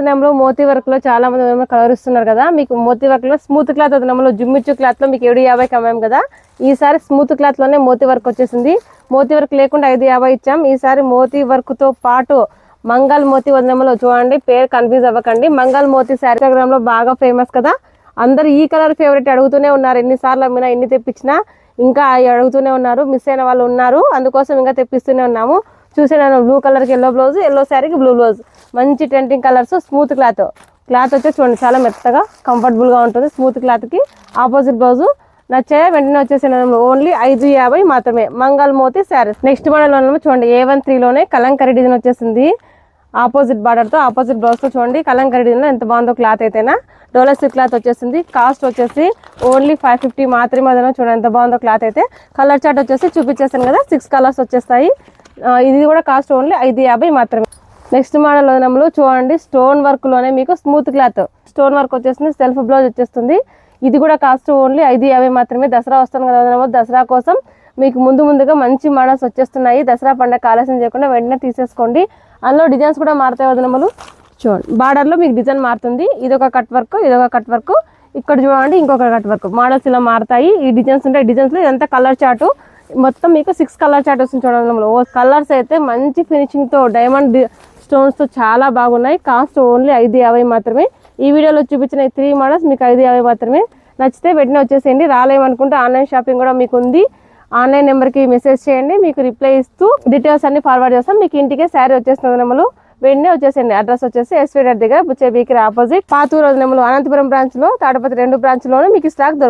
వదనంలో మోతీ వర్క్లో చాలా మంది కలర్ ఇస్తున్నారు కదా. మీకు మోతీ వర్క్లో స్మూత్ క్లాత్ వదనంలో జుమ్మిచ్చు క్లాత్లో మీకు ఏడు యాభైకి అమ్మాం కదా. ఈసారి స్మూత్ క్లాత్లోనే మోతీ వర్క్ వచ్చేసింది. మోతీ వర్క్ లేకుండా ఐదు యాభై ఇచ్చాం. ఈసారి మోతీ వర్క్తో పాటు మంగళ మోతీ వదనంలో చూడండి పేరు కన్ఫ్యూజ్ అవ్వకండి. మంగళ మోతీ శారీగ్రామ్లో బాగా ఫేమస్ కదా. అందరు ఈ కలర్ ఫేవరెట్ అడుగుతూనే ఉన్నారు. ఎన్నిసార్లు అమ్మినా ఎన్ని తెప్పించినా ఇంకా అడుగుతూనే ఉన్నారు. మిస్ అయిన వాళ్ళు ఉన్నారు. అందుకోసం ఇంకా తెప్పిస్తూనే ఉన్నాము. చూసాను బ్లూ కలర్కి ఎల్లో బ్లౌజ్ ఎల్లో శారీకి బ్లూ బ్లౌజ్ మంచి tinting colours smooth cloth cloth వచ్చేసి చూడండి చాలా మెత్తగా కంఫర్టబుల్గా ఉంటుంది. స్మూత్ క్లాత్కి ఆపోజిట్ బ్లౌజ్ నచ్చే వెంటనే వచ్చేసాను ఓన్లీ ఐదు యాభై మాత్రమే. మంగళ మోతి శారీస్ నెక్స్ట్ మోడల్ చూడండి ఏ వన్ త్రీలోనే కలంకరీ డిజైన్ వచ్చేసింది. ఆపోజిట్ బార్డర్తో ఆపోజిట్ బ్లౌజ్తో చూడండి కలంకరీ డిజైన్లో ఎంత బాగుందో క్లాత్ అయితేనా? డోలా సిల్క్ క్లాత్ వచ్చేసింది. కాస్ట్ వచ్చేసి ఓన్లీ ఫైవ్ ఫిఫ్టీ మాత్రమే చూడండి ఎంత బాగుందో క్లాత్ అయితే. కలర్ చార్ట్ వచ్చేసి చూపించేసాను కదా సిక్స్ కలర్స్ వచ్చేస్తాయి. ఇది కూడా కాస్ట్ ఓన్లీ ఐదు యాభై మాత్రమే. నెక్స్ట్ మోడల్ వదనంలో చూడండి స్టోన్ వర్క్లోనే మీకు స్మూత్ క్లాత్ స్టోన్ వర్క్ వచ్చేస్తుంది సెల్ఫ్ బ్లౌజ్ వచ్చేస్తుంది. ఇది కూడా కాస్ట్ ఓన్లీ ఐదు యాభై మాత్రమే. దసరా వస్తుంది కదా వదనము దసరా కోసం మీకు ముందు ముందుగా మంచి మోడల్స్ వచ్చేస్తున్నాయి. దసరా పండగ ఆలస్యం చేయకుండా వెంటనే తీసేసుకోండి. అందులో డిజైన్స్ కూడా మారుతాయి వదనములు చూడండి బార్డర్లో మీకు డిజైన్ మారుతుంది. ఇది ఒక కట్ వర్క్ ఇది ఒక కట్ వర్క్ ఇక్కడ చూడండి ఇంకొక కట్ వర్క్ మోడల్స్ ఇలా మారుతాయి. ఈ డిజైన్స్ ఉంటాయి. డిజైన్స్లో ఇదంతా కలర్ చాటు మొత్తం మీకు సిక్స్ కలర్ చార్ట్ వస్తుంది చూడండి. ఓ కలర్స్ అయితే మంచి ఫినిషింగ్తో డైమండ్ స్టోన్స్తో చాలా బాగున్నాయి. కాస్ట్ ఓన్లీ ఐదు యాభై మాత్రమే. ఈ వీడియోలో చూపించిన త్రీ మోడల్స్ మీకు ఐదు యాభై మాత్రమే. నచ్చితే వెంటనే వచ్చేసేయండి. రాలేమనుకుంటే ఆన్లైన్ షాపింగ్ కూడా మీకు ఉంది. ఆన్లైన్ నెంబర్కి మెసేజ్ చేయండి. మీకు రిప్లై ఇస్తూ డీటెయిల్స్ అన్ని ఫార్వర్డ్ చేస్తాం. మీకు ఇంటికే శారీ వచ్చేస్తుంది నెంబర్లు వెంటనే వచ్చేసేయండి. అడ్రస్ వచ్చేసి ఎస్వీడర్ దగ్గర బుచ్చే బీకర్ ఆపోజిట్ పాతూరు నెంబర్లు అనంతపురం బ్రాంచ్లో తాడపతి రెండు బ్రాంచ్లోనే మీకు స్టాక్ దొరుకుతుంది.